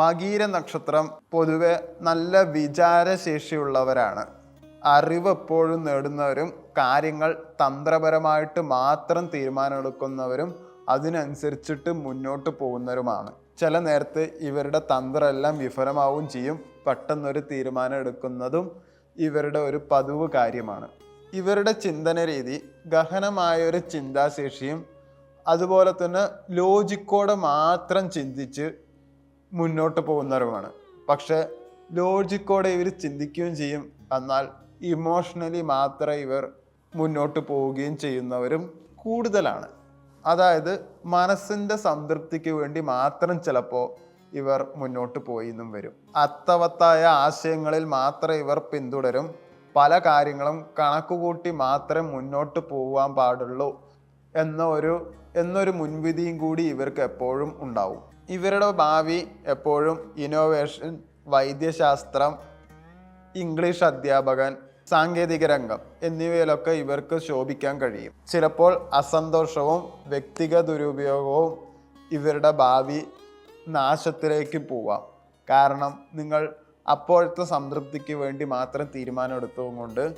മകീര നക്ഷത്രം പൊതുവെ നല്ല വിചാരശേഷിയുള്ളവരാണ്. അറിവ് എപ്പോഴും നേടുന്നവരും കാര്യങ്ങൾ തന്ത്രപരമായിട്ട് മാത്രം തീരുമാനമെടുക്കുന്നവരും അതിനനുസരിച്ചിട്ട് മുന്നോട്ട് പോകുന്നവരുമാണ്. ചില നേരത്ത് ഇവരുടെ തന്ത്രമെല്ലാം വിഫലമാവുകയും ചെയ്യും. പെട്ടെന്നൊരു തീരുമാനം എടുക്കുന്നതും ഇവരുടെ ഒരു പതിവ് കാര്യമാണ്. ഇവരുടെ ചിന്തന രീതി ഗഹനമായ ഒരു ചിന്താശേഷിയും അതുപോലെ തന്നെ ലോജിക്കോടെ മാത്രം ചിന്തിച്ച് മുന്നോട്ട് പോകുന്നവരുമാണ് പക്ഷെ ലോജിക്കോടെ ഇവർ ചിന്തിക്കുകയും ചെയ്യും. എന്നാൽ ഇമോഷണലി മാത്രമേ ഇവർ മുന്നോട്ട് പോവുകയും ചെയ്യുന്നവരും കൂടുതലാണ്. അതായത് മനസ്സിന്റെ സംതൃപ്തിക്ക് വേണ്ടി മാത്രം ചിലപ്പോൾ ഇവർ മുന്നോട്ട് പോയി എന്നും വരും. അത്തവത്തായ ആശയങ്ങളിൽ മാത്രം ഇവർ പിന്തുടരും. പല കാര്യങ്ങളും കണക്കുകൂട്ടി മാത്രം മുന്നോട്ട് പോകാൻ പാടുള്ളൂ എന്ന ഒരു എന്നൊരു മുൻവിധിയും കൂടി ഇവർക്ക് എപ്പോഴും ഉണ്ടാവും. ഇവരുടെ ഭാവി എപ്പോഴും ഇന്നോവേഷൻ വൈദ്യശാസ്ത്രം ഇംഗ്ലീഷ് അധ്യാപകൻ സാങ്കേതിക രംഗം എന്നിവയിലൊക്കെ ഇവർക്ക് ശോഭിക്കാൻ കഴിയും. ചിലപ്പോൾ അസന്തോഷവും വ്യക്തിഗത ദുരുപയോഗവും ഇവരുടെ ഭാവി നാശത്തിലേക്ക് പോവാം. കാരണം നിങ്ങൾ അപ്പോഴത്തെ സംതൃപ്തിക്ക് വേണ്ടി മാത്രം തീരുമാനമെടുത്തുകൊണ്ട്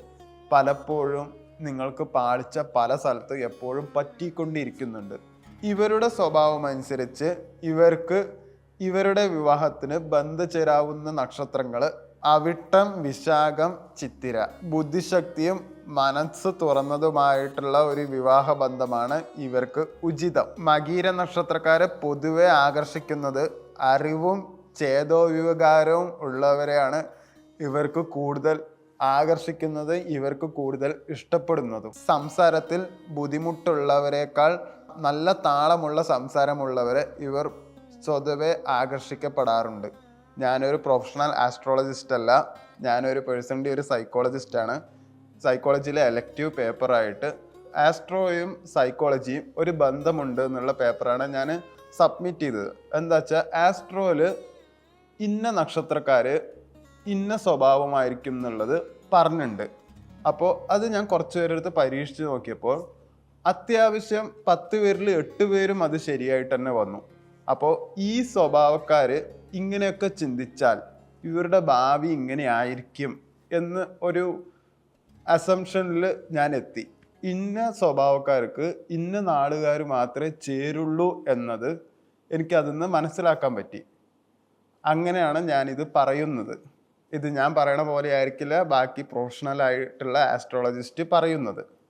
പലപ്പോഴും നിങ്ങൾക്ക് പാളിച്ച പല സ്ഥലത്ത് എപ്പോഴും പറ്റിക്കൊണ്ടിരിക്കുന്നുണ്ട്. ഇവരുടെ സ്വഭാവം അനുസരിച്ച് ഇവർക്ക് ഇവരുടെ വിവാഹത്തിന് ബന്ധചേരാവുന്ന നക്ഷത്രങ്ങൾ അവിട്ടം വിശാഖം ചിത്തിര. ബുദ്ധിശക്തിയും മനസ്സ് തുറന്നതുമായിട്ടുള്ള ഒരു വിവാഹ ബന്ധമാണ് ഇവർക്ക് ഉചിതം. മകീര നക്ഷത്രക്കാരെ പൊതുവെ ആകർഷിക്കുന്നത് അറിവും ചേതോവികാരവും ഉള്ളവരെയാണ് ഇവർക്ക് കൂടുതൽ ആകർഷിക്കുന്നത് ഇവർക്ക് കൂടുതൽ ഇഷ്ടപ്പെടുന്നതും. സംസാരത്തിൽ ബുദ്ധിമുട്ടുള്ളവരെക്കാൾ നല്ല താളമുള്ള സംസാരമുള്ളവരെ ഇവർ സ്വതവേ ആകർഷിക്കപ്പെടാറുണ്ട്. ഞാനൊരു പ്രൊഫഷണൽ ആസ്ട്രോളജിസ്റ്റ് അല്ല. ഞാനൊരു പേഴ്സണലി ഒരു സൈക്കോളജിസ്റ്റാണ് സൈക്കോളജിയിലെ എലക്റ്റീവ് പേപ്പറായിട്ട് ആസ്ട്രോയും സൈക്കോളജിയും ഒരു ബന്ധമുണ്ട് എന്നുള്ള പേപ്പറാണ് ഞാൻ സബ്മിറ്റ് ചെയ്തത്. എന്താ വെച്ചാൽ ആസ്ട്രോയിൽ ഇന്ന നക്ഷത്രക്കാർ ഇന്ന സ്വഭാവമായിരിക്കും എന്നുള്ളത് പറഞ്ഞിട്ടുണ്ട് അപ്പോൾ അത് ഞാൻ കുറച്ച് പേരെടുത്ത് പരീക്ഷിച്ച് നോക്കിയപ്പോൾ അത്യാവശ്യം പത്ത് പേരിൽ എട്ട് പേരും അത് ശരിയായിട്ട് തന്നെ വന്നു. അപ്പോൾ ഈ സ്വഭാവക്കാർ ഇങ്ങനെയൊക്കെ ചിന്തിച്ചാൽ ഇവരുടെ ഭാവി ഇങ്ങനെ ആയിരിക്കും എന്ന് ഒരു അസംഷനിൽ ഞാൻ എത്തി. ഇന്ന സ്വഭാവക്കാർക്ക് ഇന്ന നാടുകാർ മാത്രമേ ചേരുള്ളൂ എന്നത് എനിക്ക് അതിന്ന് മനസ്സിലാക്കാൻ പറ്റി. അങ്ങനെയാണ് ഞാനിത് പറയുന്നത്. ഇത് ഞാൻ പറയണ പോലെ ആയിരിക്കില്ല ബാക്കി പ്രൊഫഷണൽ ആയിട്ടുള്ള ആസ്ട്രോളജിസ്റ്റ് പറയുന്നത്.